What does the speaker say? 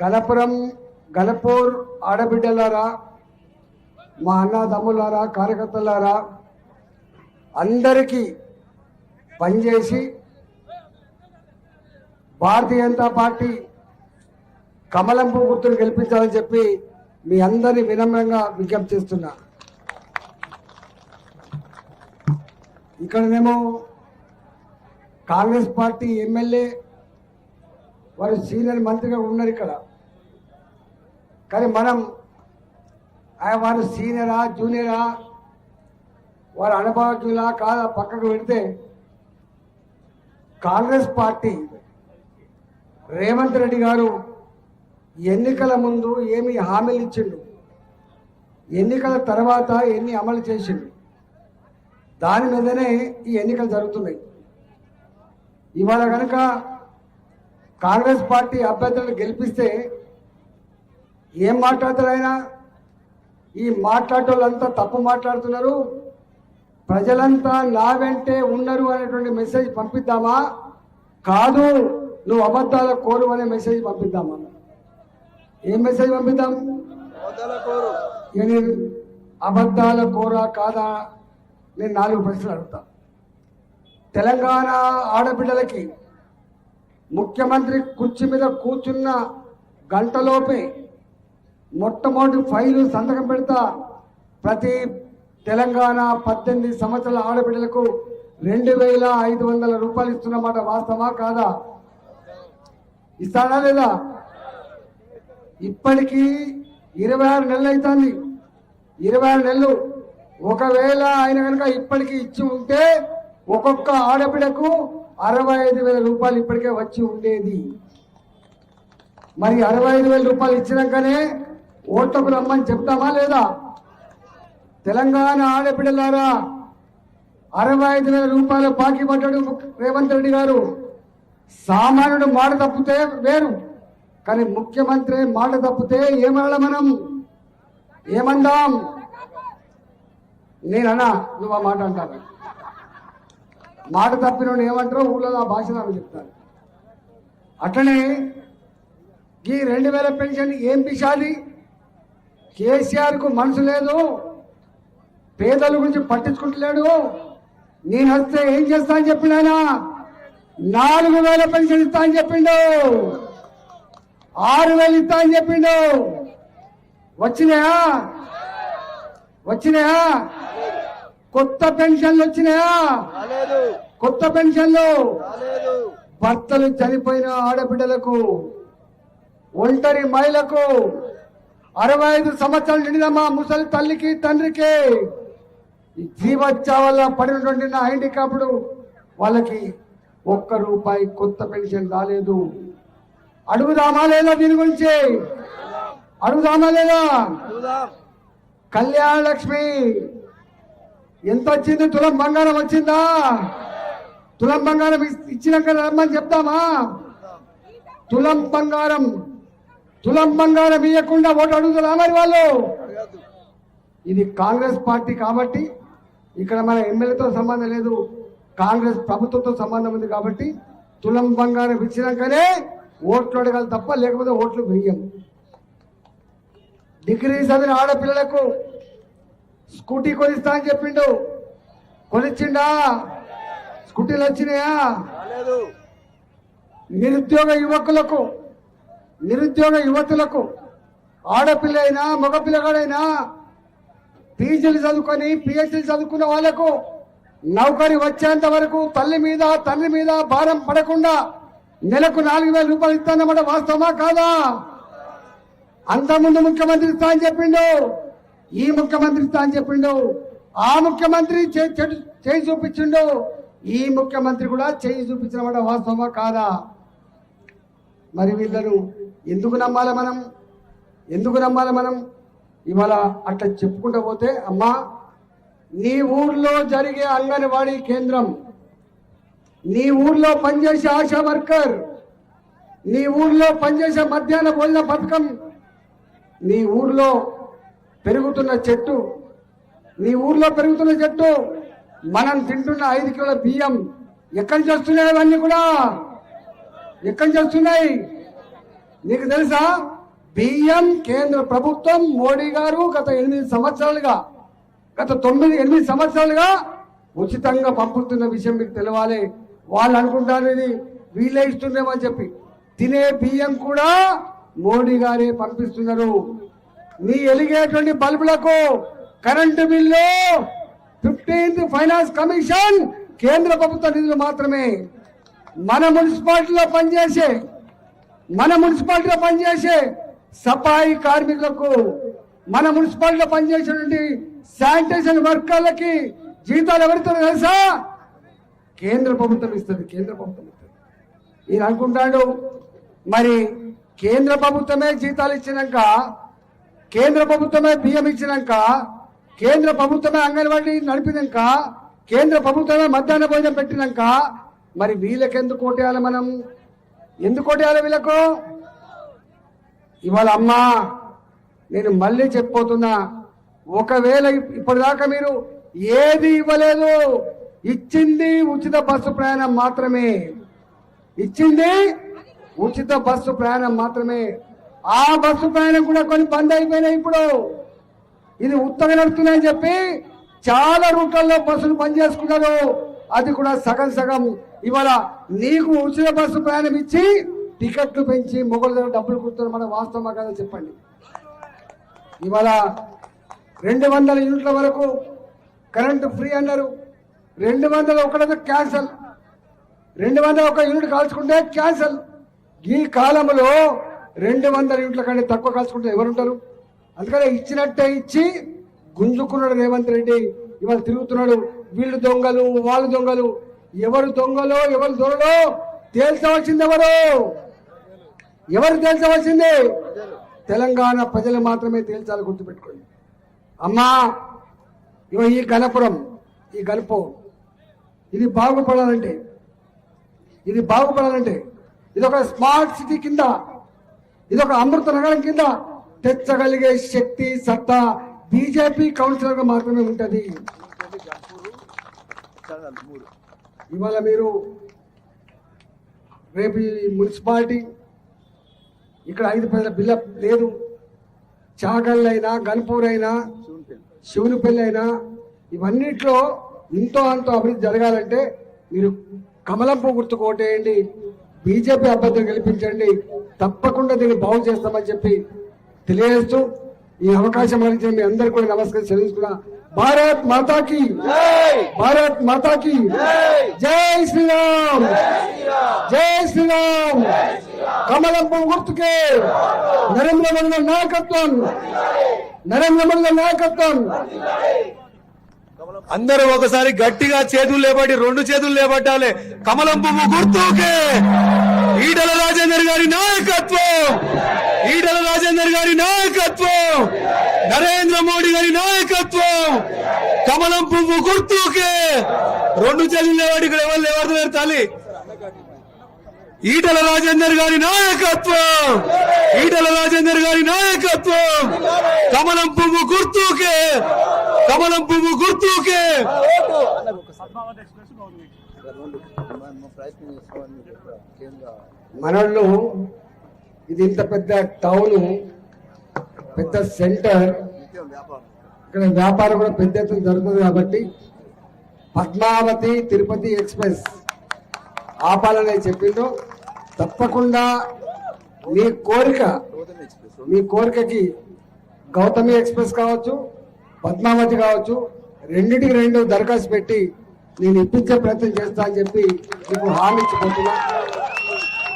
గలపురం గలపూర్ ఆడబిడ్డలారా మా అన్నదమ్ములారా కార్యకర్తలారా అందరికీ పనిచేసి భారతీయ జనతా పార్టీ కమలంపు గుర్తును గెలిపించాలని చెప్పి మీ అందరినీ వినమ్రంగా విజ్ఞప్తి చేస్తున్నా. ఇక్కడనేమో Congress party M L A వారు సీనియర్ మంత్రిగా ఉన్నారు ఇక్కడ. కానీ మనం వారు సీనియరా జూనియరా వారు అనుభవజ్ఞులా కాదా పక్కకు పెడితే కాంగ్రెస్ పార్టీ రేవంత్ రెడ్డి గారు ఎన్నికల ముందు ఏమి హామీలు ఇచ్చిండు ఎన్నికల తర్వాత ఎన్ని అమలు చేసిండు దాని మీదనే ఈ ఎన్నికలు జరుగుతున్నాయి. ఇవాళ కనుక కాంగ్రెస్ పార్టీ అభ్యర్థులను గెలిపిస్తే ఏం మాట్లాడతారు ఆయన? ఈ మాట్లాడేటోళ్ళంతా తప్పు మాట్లాడుతున్నారు. ప్రజలంతా నా వెంటే ఉన్నారు అనేటువంటి మెసేజ్ పంపిద్దామా? కాదు నువ్వు అబద్ధాల కోరు అనే మెసేజ్ పంపిద్దామా? ఏం మెసేజ్ పంపిద్దాం? నేను అబద్ధాల కోరా కాదా? నేను నాలుగు ప్రశ్నలు అడుగుతా. తెలంగాణ ఆడబిడ్డలకి ముఖ్యమంత్రి కుర్చీ మీద కూర్చున్న గంటలోపే మొట్టమొదటి ఫైలు సంతకం పెడతా ప్రతి తెలంగాణ పద్దెనిమిది సంవత్సరాల ఆడబిడ్డలకు రెండు వేల ఐదు వందల రూపాయలు ఇస్తున్నమాట. వాస్తవా కాదా? ఇస్తాడా లేదా? ఇప్పటికీ ఇరవై ఆరు నెలలు అవుతుంది ఇరవై ఆరు నెలలు. ఒకవేళ ఆయన కనుక ఇప్పటికీ ఇచ్చి ఉంటే ఒక్కొక్క ఆడబిడకు అరవై ఐదు వేల రూపాయలు ఇప్పటికే వచ్చి ఉండేది. మరి అరవై ఐదు వేల రూపాయలు ఇచ్చినాకనే ఓట్లకు రమ్మని చెప్తామా లేదా? తెలంగాణ ఆడబిడ్డలారా అరవై ఐదు వేల రూపాయలు బాకీ పడ్డాడు రేవంత్ రెడ్డి గారు. సామాన్యుడు మాట తప్పితే వేరు కానీ ముఖ్యమంత్రి మాట తప్పితే ఏమనాల మనం? ఏమందాం? నేనన్నా నువ్వు ఆ మాట అంటాను మాట తప్పిన ఏమంటారో ఊళ్ళో ఆ భాష నాకు చెప్తాను అట్లనే ఈ రెండు వేల పెన్షన్ ఏం పిశాది? కేసీఆర్కు మనసు లేదు. పేదల గురించి పట్టించుకుంటలేడు. నేను వస్తే ఏం చేస్తా అని చెప్పినాయన నాలుగు వేల పెన్షన్ ఇస్తా అని చెప్పిండు. ఆరు వేలు ఇస్తా అని చెప్పిండు. వచ్చినాయా? వచ్చినాయా? కొత్త పెన్షన్లు వచ్చినాయా? కొత్త పెన్షన్లు? భర్తలు చనిపోయిన ఆడబిడ్డలకు ఒంటరి మహిళకు అరవై ఐదు సంవత్సరాలు నిండిన మా ముసలి తల్లికి తండ్రికి ఈ జీవోత్సవాల పడినటువంటి నా హ్యాండికాప్డ్ వాళ్ళకి ఒక్క రూపాయి కొత్త పెన్షన్ రాలేదు. అడుగుదామా లేదా దీని గురించి? అడుగుదామా లేదా? కళ్యాణ లక్ష్మి ఎంత వచ్చింది తులం బంగారం వచ్చిందా? తులం బంగారం ఇచ్చినాక రమ్మని చెప్తామా? తులం బంగారం తులం బంగారం ఇవ్వకుండా ఓటు అడుగుతున్నా మరి వాళ్ళు. ఇది కాంగ్రెస్ పార్టీ కాబట్టి ఇక్కడ మన ఎమ్మెల్యేతో సంబంధం లేదు కాంగ్రెస్ ప్రభుత్వంతో సంబంధం ఉంది కాబట్టి తులం బంగారం ఇచ్చినాకనే ఓట్లు అడగాలి తప్ప లేకపోతే ఓట్లు వెయ్యం. డిగ్రీ చదివిన ఆడపిల్లలకు స్కూటీ కొనిస్తా అని చెప్పిండు. కొనిచ్చిండా? స్కూటీలు వచ్చినాయా? నిరుద్యోగ యువకులకు నిరుద్యోగ యువతులకు ఆడపిల్ల అయినా మగపిల్లగాడైనా పీజీలు చదువుకొని పిహెచ్డీలు చదువుకున్న వాళ్ళకు నౌకరి వచ్చేంత వరకు తల్లి మీద తండ్రి మీద భారం పడకుండా నెలకు నాలుగు వేల రూపాయలు ఇస్తానమాట వాస్తవమా కాదా? అంతకుముందు ముఖ్యమంత్రి ఇస్తా అని చెప్పిండు ఈ ముఖ్యమంత్రి ఇస్తా అని చెప్పిండు ఆ ముఖ్యమంత్రి చే- చేయి చూపించిండు ఈ ముఖ్యమంత్రి కూడా చేయి చూపించిన వాస్తవమా కాదా? మరి వీళ్ళను ఎందుకు నమ్మాలి మనం? ఎందుకు నమ్మాలి మనం? ఇవాళ అట్లా చెప్పుకుంటూ పోతే అమ్మా నీ ఊర్లో జరిగే అంగన్వాడీ కేంద్రం నీ ఊర్లో పనిచేసే ఆశా వర్కర్ నీ ఊర్లో పనిచేసే మధ్యాహ్న భోజన పథకం నీ ఊర్లో పెరుగుతున్న చెట్టు నీ ఊర్లో పెరుగుతున్న చెట్టు మనం తింటున్న ఐదు కిలోల బియ్యం ఎక్కడి నుంచి వస్తున్నాయి అవన్నీ కూడా? ఎక్కడి నుంచి వస్తున్నాయి? నీకు తెలుసా? బియ్యం కేంద్ర ప్రభుత్వం మోడీ గారు గత ఎనిమిది సంవత్సరాలుగా గత తొమ్మిది ఎనిమిది సంవత్సరాలుగా ఉచితంగా పంపుతున్న విషయం మీకు తెలవాలి. వాళ్ళు అనుకుంటారు ఇది వీళ్ళే ఇస్తుండేమని చెప్పి. తినే బియ్యం కూడా మోడీ గారే పంపిస్తున్నారు. మీ ఎలిగేటువంటి బల్బులకు current bill fifteenth finance commission కేంద్ర ప్రభుత్వ నిధులు మాత్రమే. మన మున్సిపాలిటీలో పనిచేసే మన మున్సిపాలిటీలో పనిచేసే సఫాయి కార్మికులకు మన మున్సిపాలిటీలో పనిచేసేటువంటి శానిటేషన్ వర్కర్లకి జీతాలు ఎవరితో తెలుసా? కేంద్ర ప్రభుత్వం ఇస్తుంది కేంద్ర ప్రభుత్వం ఇస్తుంది. ఈయన అనుకుంటాడు మరి కేంద్ర ప్రభుత్వమే జీతాలు ఇచ్చినాక కేంద్ర ప్రభుత్వమే బియ్యం ఇచ్చినాక కేంద్ర ప్రభుత్వమే అంగన్వాడీ నడిపినాక కేంద్ర ప్రభుత్వమే మధ్యాహ్న భోజనం పెట్టినాక మరి వీళ్ళకెందుకు ఓటేయాలి మనం? ఎందుకు ఓటేయాలి వీళ్ళకు? ఇవాళ అమ్మా నేను మళ్ళీ చెప్పబోతున్నా ఒకవేళ ఇప్పటిదాకా మీరు ఏది ఇవ్వలేదు ఇచ్చింది ఉచిత బస్సు ప్రయాణం మాత్రమే. ఇచ్చింది ఉచిత బస్సు ప్రయాణం మాత్రమే. ఆ బస్సు ప్రయాణం కూడా కొన్ని బంద్ అయిపోయినాయి ఇప్పుడు. ఇది ఉత్తగా నడుస్తున్నాయని చెప్పి చాలా రూట్లలో బస్సులు బంద్ చేసుకున్నారు అది కూడా సగం సగం. ఇవాళ నీకు ఉచిత బస్సు ప్రయాణం ఇచ్చి టికెట్లు పెంచి మొగల దగ్గర డబ్బులు కుడుతున్నారు మన వాస్తవమా కదా చెప్పండి. ఇవాళ రెండు వందల యూనిట్ల వరకు కరెంటు ఫ్రీ అన్నారు. రెండు వందల ఒకటి క్యాన్సల్. రెండు వందల ఒక యూనిట్ కాల్చుకుంటే క్యాన్సల్. ఈ కాలంలో రెండు వందల యూనిట్ల కంటే తక్కువ కాల్చుకుంటే ఎవరుంటారు? అందుకనే ఇచ్చినట్టే ఇచ్చి గుంజుకున్నాడు రేవంత్ రెడ్డి. ఇవాళ తిరుగుతున్నాడు. వీళ్ళు దొంగలు వాళ్ళు దొంగలు. ఎవరు దొంగలో ఎవరు దొరలో తేల్చవలసింది ఎవరు? ఎవరు తేల్చవలసింది? తెలంగాణ ప్రజలు మాత్రమే తేల్చాలి గుర్తుపెట్టుకోండి. అమ్మా ఇవ ఈ గణపురం ఈ గణపు ఇది బాగుపడాలంటే ఇది బాగుపడాలంటే ఇది ఒక స్మార్ట్ సిటీ కింద ఇది ఒక అమృత నగరం కింద తెచ్చగలిగే శక్తి సత్తా బీజేపీ కౌన్సిలర్గా మాత్రమే ఉంటుంది. ఇవాళ మీరు రేపు ఈ మున్సిపాలిటీ ఇక్కడ ఐదు పైసల బిల్ల లేదు. చాగళ్ళైనా గన్పూర్ అయినా శివునిపల్లి అయినా ఇవన్నిట్లో ఇంతో అంతో అభివృద్ధి జరగాలంటే మీరు కమలంపు గుర్తు కోటేయండి బీజేపీ అభ్యర్థులు గెలిపించండి. తప్పకుండా దీన్ని బాగు చేస్తామని చెప్పి తెలియజేస్తూ ఈ అవకాశం అందించిన మీ అందరికీ కూడా నమస్కారం చెల్లించుకున్నా భారత్ మాతాకి భారత్ మాతాకి జై శ్రీరామ్ జై శ్రీరామ్ కమలంపు గుర్తుకే నరేంద్ర మోడీ గారి నాయకత్వం నరేంద్ర మోడీ గారి నాయకత్వం అందరూ ఒకసారి గట్టిగా చేతులు లేబట్టి రెండు చేతులు లేబట్టాలి కమలం పువ్వు గుర్తుకే ఈటల రాజేందర్ గారి నాయకత్వం. ఈటల రాజేందర్ గారి నాయకత్వం. నరేంద్ర మోడీ గారి నాయకత్వం! కమలం పువ్వు గుర్తుకే! రెండు చెల్లెవాడు ఇక్కడ ఎవరు లేవారు తల్లి. ఈటల రాజేందర్ గారి నాయకత్వం! ఈటల రాజేందర్ గారి నాయకత్వం! కమలం పువ్వు గుర్తుకే! కమలం పువ్వు గుర్తుకే! రెండు మనోళ్ళు ఇది ఇంత పెద్ద టౌన్. పెద్ద సెంటర్. వ్యాపారం ఇక్కడ వ్యాపారం కూడా పెద్ద ఎత్తున జరుగుతుంది కాబట్టి పద్మావతి తిరుపతి ఎక్స్ప్రెస్. ఆపాలని చెప్పిండు. తప్పకుండా మీ కోరిక ఎక్స్ప్రెస్ మీ కోరికకి గౌతమి ఎక్స్ప్రెస్ కావచ్చు పద్మావతి కావచ్చు రెండింటికి రెండు దరఖాస్తు పెట్టి నేను ఇప్పించే ప్రయత్నం చేస్తా అని చెప్పి మీకు హామీ ఇచ్చిపోతున్నా.